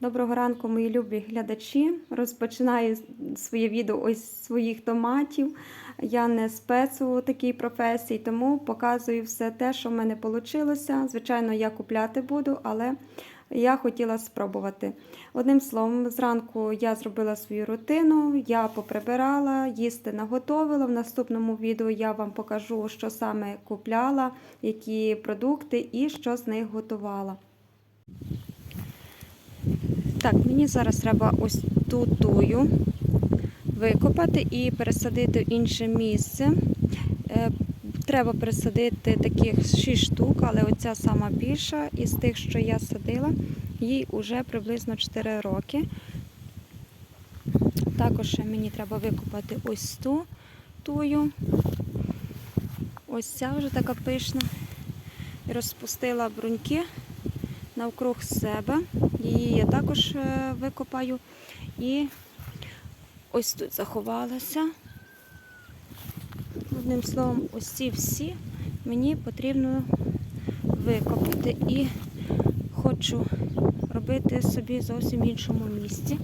Доброго ранку, мої любі глядачі. Розпочинаю своє відео ось своїх томатів. Я не спец у такій професії, тому показую все те, що в мене вийшло. Звичайно, я купляти буду, але я хотіла спробувати. Одним словом, зранку я зробила свою рутину, я поприбирала, їсти наготовила. В наступному відео я вам покажу, що саме купляла, які продукти і що з них готувала. Так, мені зараз треба ось ту тую викопати і пересадити в інше місце. Е, Треба пересадити таких 6 штук, але оця сама більша із тих, що я садила, їй вже приблизно 4 роки. Також мені треба викопати ось ту тую. Ось ця вже така пишна. Розпустила бруньки навкруг себе. Її я також е, викопаю. І ось тут заховалася. Одним словом, ось ці всі мені потрібно викопати і хочу робити собі зовсім в іншому місці.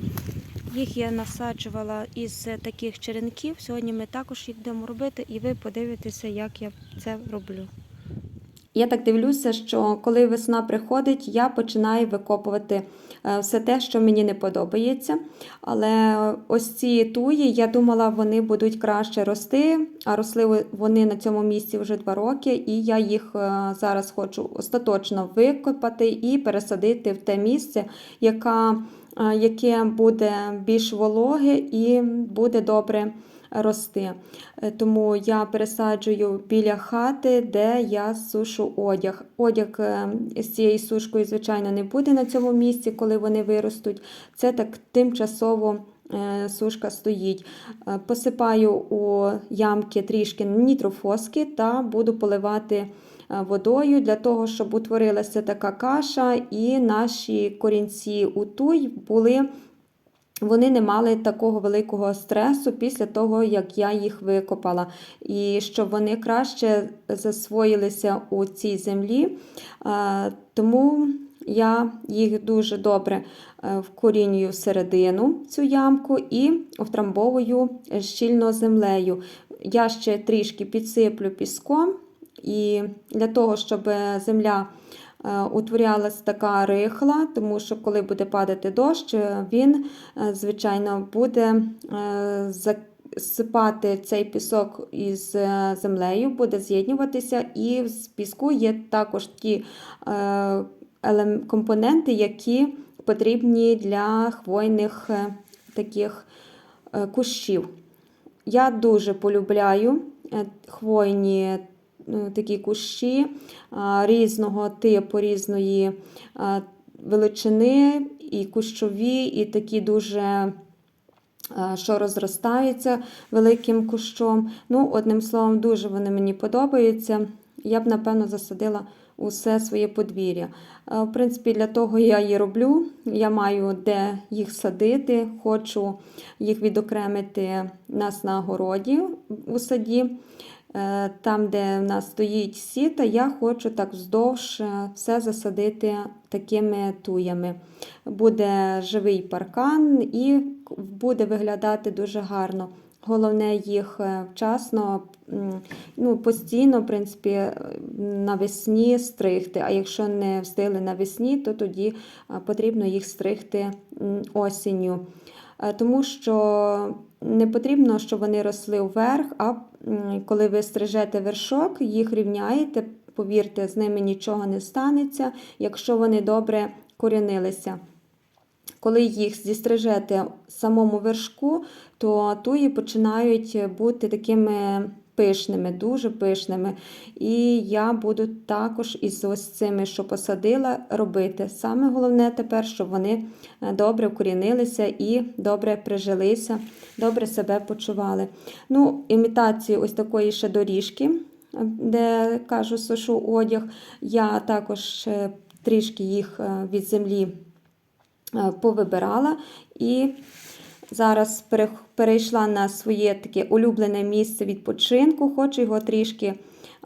Їх я насаджувала із таких черенків. Сьогодні ми також їх будемо робити, і ви подивитеся, як я це роблю. Я так дивлюся, що коли весна приходить, я починаю викопувати е, все те, що мені не подобається. Але ось ці туї, я думала, вони будуть краще рости, а росли вони на цьому місці вже два роки, і я їх е, зараз хочу остаточно викопати і пересадити в те місце, яка, е, яке буде більш вологе і буде добре рости. Е, Тому я пересаджую біля хати, де я сушу одяг. Одяг е, з цією сушкою, звичайно, не буде на цьому місці, коли вони виростуть. Це так тимчасово. е, Сушка стоїть. Посипаю у ямки трішки нітрофоски та буду поливати водою для того, щоб утворилася така каша, і наші корінці у туй були вони не мали такого великого стресу після того, як я їх викопала, і щоб вони краще засвоїлися у цій землі. Е, Тому я їх дуже добре е, вкорінюю всередину цю ямку і втрамбовую щільно землею. Я ще трішки підсиплю піском, і для того, щоб земля утворялась така рихла, тому що коли буде падати дощ, е, він, е, звичайно, буде е, засипати цей пісок із е, землею, буде з'єднуватися, і з піску є також ті е, компоненти, які потрібні для хвойних е, таких е, кущів. Я дуже полюбляю е, хвойні такі кущі різного типу, різної величини, і кущові, і такі дуже. Що розростаються великим кущом. Ну, одним словом, дуже вони мені подобаються. Я б, напевно, засадила усе своє подвір'я. Е, В принципі, для того я і роблю. Я маю де їх садити, хочу їх відокремити нас на городі у саді. Е, Там, де в нас стоїть сіта, я хочу так вздовж е, все засадити такими туями. Буде живий паркан і буде виглядати дуже гарно. Головне їх е, вчасно, ну, постійно, в принципі, навесні стригти. А якщо не встигли навесні, то тоді потрібно їх стригти осінню. Тому що не потрібно, щоб вони росли вверх, а коли ви стрижете вершок, їх рівняєте, повірте, з ними нічого не станеться, якщо вони добре корінилися. Коли їх зістрижете самому вершку, то туї починають бути такими пишними, дуже пишними. І я буду також із ось цими, що посадила, робити. Саме головне тепер, щоб вони е, добре вкорінилися і добре прижилися, добре себе почували. Ну, імітацію ось такої ще доріжки, де кажу, сушу одяг. Я також е, трішки їх е, від землі повибирала і зараз перейшла на своє таке улюблене місце відпочинку. Хочу його трішки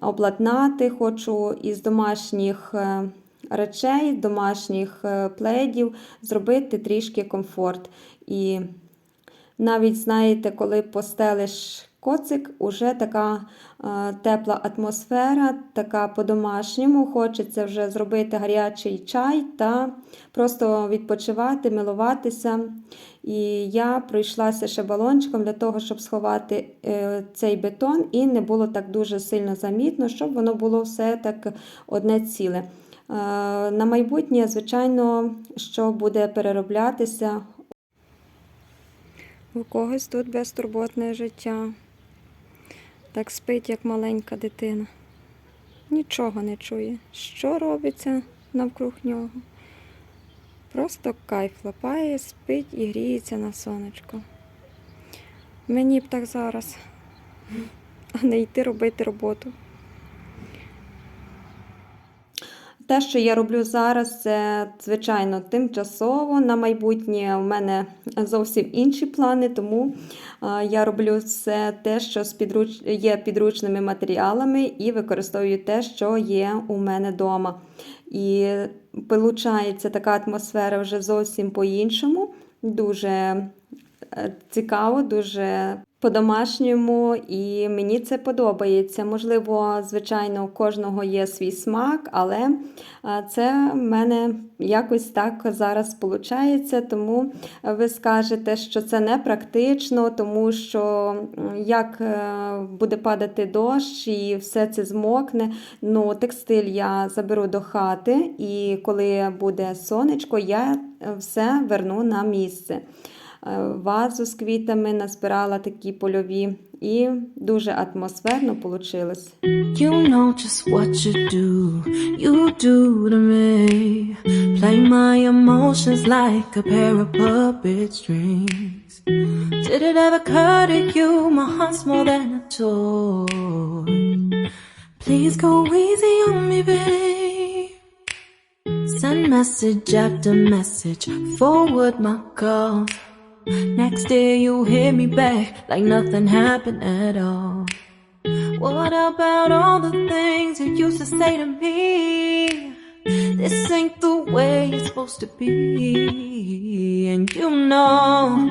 обладнати, хочу із домашніх е, речей, домашніх е, пледів, зробити трішки комфорт. І навіть, знаєте, коли постелиш коцик, уже така е, тепла атмосфера, така по-домашньому. Хочеться вже зробити гарячий чай та просто відпочивати, милуватися. І я пройшлася ще балончиком для того, щоб сховати е, цей бетон, і не було так дуже сильно замітно, щоб воно було все так одне ціле. Е, На майбутнє, звичайно, що буде перероблятися. У когось тут безтурботне життя. Так спить, як маленька дитина. Нічого не чує. Що робиться навкруг нього? Просто кайф лапає, спить і гріється на сонечко. Мені б так зараз, а не йти робити роботу. Те, що я роблю зараз, це звичайно тимчасово. На майбутнє у мене зовсім інші плани, тому я роблю все те, що є підручними матеріалами, і використовую те, що є у мене вдома. І виходить така атмосфера вже зовсім по-іншому. Дуже цікаво, дуже по-домашньому, і мені це подобається. Можливо, звичайно, у кожного є свій смак, але е, це в мене якось так зараз виходить. Тому ви скажете, що це не практично, тому що як е, буде падати дощ і все це змокне. Ну, текстиль я заберу до хати, і коли буде сонечко, я е, все верну на місце. Е, Вазу з квітами назбирала такі польові, і дуже атмосферно вийшло. You know just what you do, you do to me. Play my emotions like a pair of puppet strings. Did it ever occur to you my heart's more than a toy? Please go easy on me, babe. Send message after message, forward my calls. Next day you hit me back like nothing happened at all. What about all the things you used to say to me? This ain't the way it's supposed to be. And you know,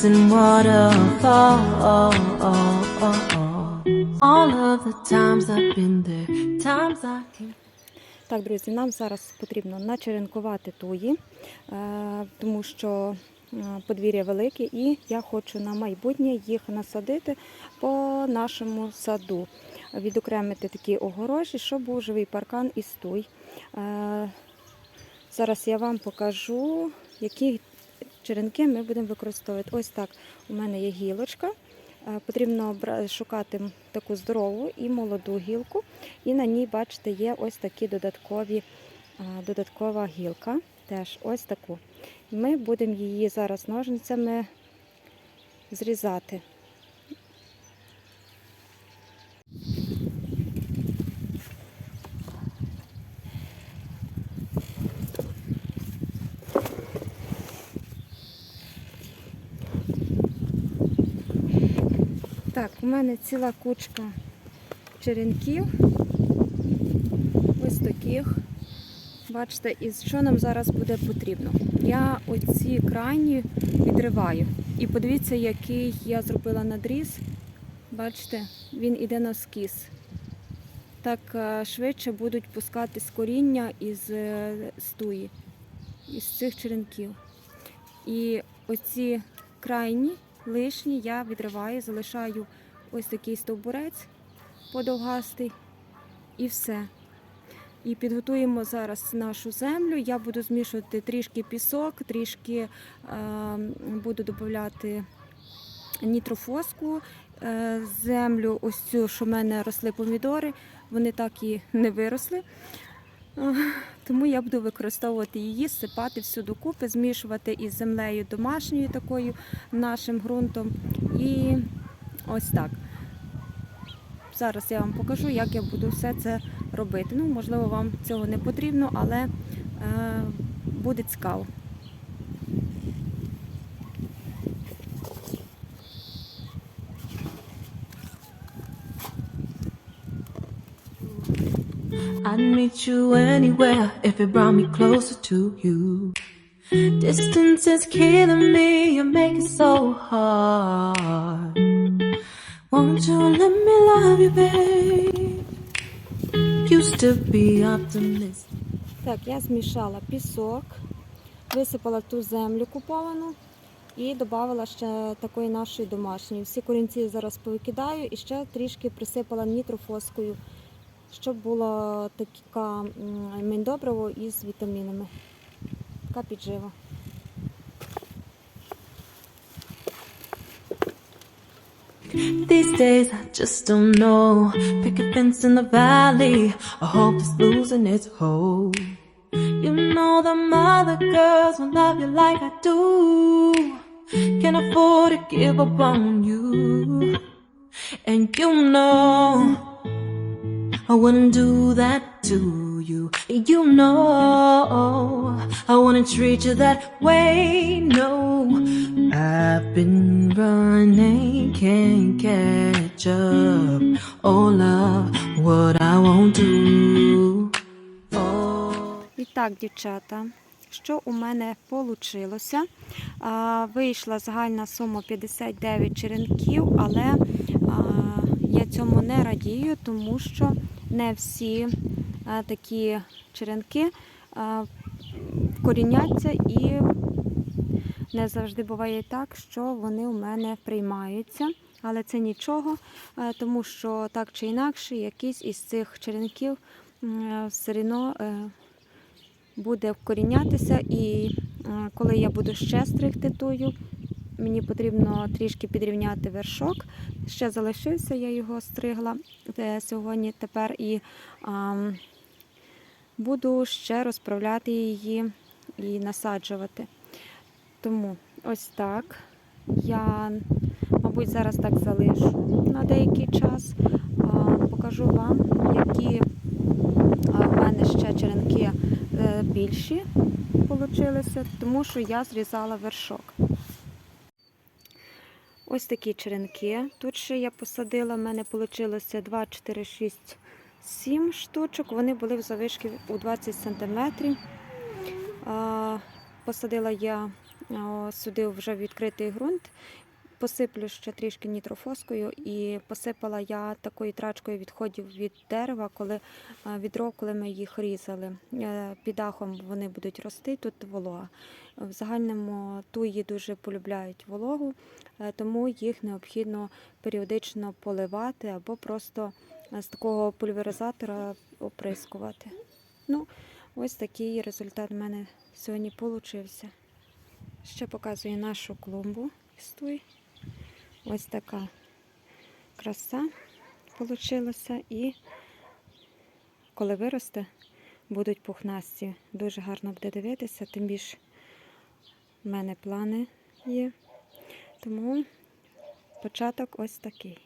Chasing waterfalls. All of the times I've been there, times I can. Так, друзі, нам зараз потрібно начеренкувати туї, е, тому що е, подвір'я велике, і я хочу на майбутнє їх насадити по нашому саду, відокремити такі огорожі, щоб був живий паркан із туй. Е, Зараз я вам покажу, які черенки ми будемо використовувати. Ось так у мене є гілочка. Е, Потрібно шукати таку здорову і молоду гілку. І на ній, бачите, є ось такі додаткові, додаткова гілка. Теж ось таку. Ми будемо її зараз ножницями зрізати. Так, у мене ціла кучка черенків. Ось таких. Бачите, і що нам зараз буде потрібно? Я оці крайні відриваю. І подивіться, який я зробила надріз. Бачите, він іде на скіс. Так е, швидше будуть пускатись коріння із е, стуї, із цих черенків. І оці крайні лишні я відриваю, залишаю ось такий стовбурець подовгастий і все. І підготуємо зараз нашу землю. Я буду змішувати трішки пісок, трішки е, буду додати нітрофоску, е, землю, ось цю, що в мене росли помідори, вони так і не виросли. Тому я буду використовувати її, сипати всю докупи, змішувати із землею домашньою такою нашим ґрунтом. І ось так. Зараз я вам покажу, як я буду все це робити. Ну, можливо, вам цього не потрібно, але е, буде цікаво. Meet you anywhere if it brought me closer to you. Distance is killing me, you make it so hard. Won't you let me love you, babe? Used to be optimistic. Так, я змішала пісок, висипала ту землю куповану і додала ще такої нашої домашньої. Всі корінці зараз повикидаю і ще трішки присипала нітрофоскою, щоб було така м, міндобриво із вітамінами. Така піджива. These days I just don't know. Pick a fence in the valley. I hope it's losing its hold. You know the mother girls will love you like I do. Can't afford to give up on you. And you know I wouldn't do that to you. You know I wouldn't treat you that way. No, I've been running, can't catch up. Oh, love, what I won't do. Oh. І так, дівчата, що у мене вийшло? Вийшла загальна сума 59 черенків, але я цьому не радію, тому що не всі а, такі черенки а, коріняться і не завжди буває так, що вони у мене приймаються. Але це нічого, е, тому що так чи інакше, якийсь із цих черенків все одно е, буде вкорінятися. І е, коли я буду ще стригти тую, мені потрібно трішки підрівняти вершок. Ще залишився, я його стригла е, сьогодні. Тепер і ам, буду ще розправляти її і насаджувати. Тому ось так. Я, мабуть, зараз так залишу на деякий час. А, Покажу вам, які а, в мене ще черенки е, більші тому що я зрізала вершок. Ось такі черенки. Тут ще я посадила, в мене вийшло 2, 4, 6, 7 штучок. Вони були в завишки у 20 см. Посадила я сюди вже відкритий ґрунт. Посиплю ще трішки нітрофоскою і посипала я такою трачкою відходів від дерева, коли а, від дров, коли ми їх різали. Е, Під дахом вони будуть рости, тут волога. В загальному туї дуже полюбляють вологу, е, тому їх необхідно періодично поливати або просто е, з такого пульверизатора оприскувати. Ну, ось такий результат в мене сьогодні получився. Ще показую нашу клумбу з туй. Ось така краса получилася. І коли виросте, будуть пухнасті. Дуже гарно буде дивитися, тим більше в мене плани є. Тому початок ось такий.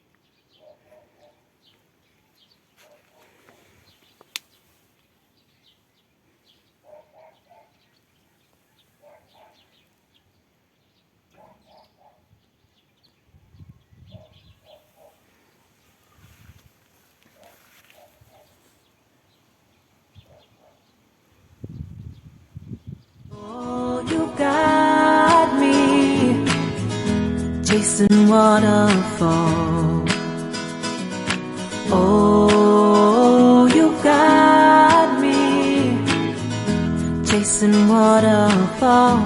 Chasing waterfall. Oh, you got me chasing waterfall.